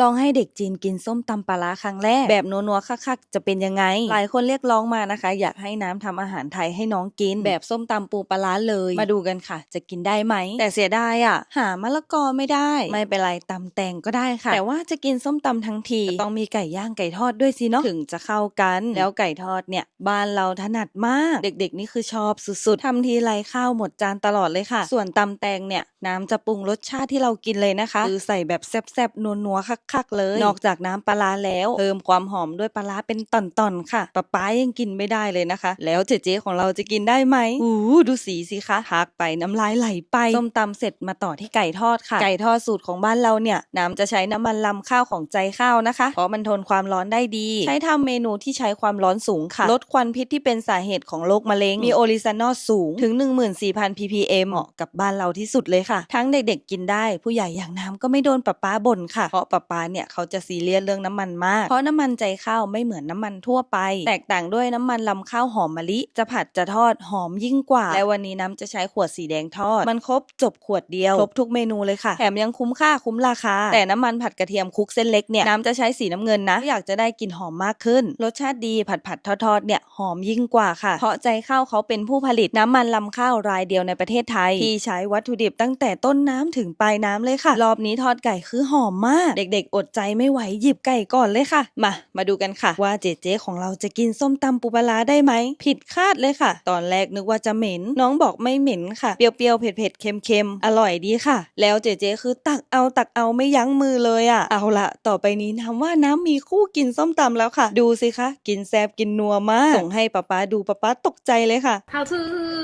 ลองให้เด็กจีนกินส้มตำปลาร้าครั้งแรก แบบนัวๆคักๆจะเป็นยังไง หลายคนเรียกร้องมานะคะ อยากให้น้ำทำอาหารไทยให้น้องกิน แบบส้มตำปูปลาร้าเลย มาดูกันค่ะ จะกินได้ไหม แต่เสียดายอะ หามะละกอไม่ได้ ไม่เป็นไรตำแตงก็ได้ค่ะ แต่ว่าจะกินส้มตำทั้งทีต้องมีไก่ย่างไก่ทอดด้วยสิเนาะถึงจะเข้ากัน แล้วไก่ทอดเนี่ยบ้านเราถนัดมาก เด็กๆ นี่คือชอบสุดๆทำทีไรข้าวหมดจานตลอดเลยค่ะ ส่วนตำแตงเนี่ยน้ำจะปรุงรสชาติที่เรากินเลยนะคะคือใส่แบบแซ่บๆนัวๆคักๆเลย นอกจากน้ำปลาร้าแล้วเพิ่มความหอมด้วยปลาร้าเป็นตอนๆค่ะป๊าป๊ายังกินไม่ได้เลยนะคะ แล้วเจ๊ๆของเราจะกินได้ไหมอู้ดูสีสิคะพักไปน้ำลายไหลไปส้มตำเสร็จมาต่อที่ไก่ทอดค่ะ ไก่ทอดสูตรของบ้านเราเนี่ยน้ำจะใช้น้ำมันลำข้าวของใจข้าวนะคะ เพราะมันทนความร้อนได้ดี ใช้ทำเมนูที่ใช้ความร้อนสูงค่ะ ลดควันพิษที่เป็นสาเหตุของโรคมะเร็ง มีโอลิซานอลสูงถึง 14,000 ppm เหมาะกับบ้านเราที่สุดเลยค่ะ ทั้งเด็กๆกินได้ผู้ใหญ่อย่างน้ำก็ไม่โดนป๊าป๊าบ่นค่ะเพราะป๊าป๊าเนี่ยเขาจะซีเรียสเรื่องน้ำมันมาก เพราะน้ำมันใจข้าวไม่เหมือนน้ำมันทั่วไป แตกต่างด้วยน้ำมันลำข้าวหอมมะลิ จะผัดจะทอดหอมยิ่งกว่า และวันนี้น้ำจะใช้ขวดสีแดงทอด มันครบจบขวดเดียว ครบทุกเมนูเลยค่ะ แถมยังคุ้มค่าคุ้มราคา แต่น้ำมันผัดกระเทียมคุกเส้นเล็กเนี่ย น้ำจะใช้สีน้ำเงินนะ อยากจะได้กลิ่นหอมมากขึ้น รสชาติดีผัดผัดทอดทอดๆเนี่ยหอมยิ่งกว่าค่ะ เพราะใจข้าวเขาเป็นผู้ผลิตน้ำมันลำข้าวรายเดียวในประเทศไทยที่ใช้วัตถุดิบตั้งแต่ต้นน้ำถึงปลายน้ำเลยค่ะ รอบนี้ทอดไก่คือหอมมากเด็กๆอดใจไม่ไหวหยิบไก่ก่อนเลยค่ะ มา มาดูกันค่ะ ว่าเจเจของเราจะกินส้มตำปูปลาได้ไหม ผิดคาดเลยค่ะ ตอนแรกนึกว่าจะเหม็น น้องบอกไม่เหม็นค่ะ เปรี้ยวๆ เผ็ดๆ เค็มๆ อร่อยดีค่ะ แล้วเจเจคือตักเอาตักเอาไม่ยั้งมือเลยอะ เอาละต่อไปนี้น้ำว่าน้ำมีคู่กินส้มตำแล้วค่ะ ดูสิคะ กินแซบกินนัวมาก ส่งให้ป๊าป๊าดูป๊าป๊าตกใจเลยค่ะ好吃。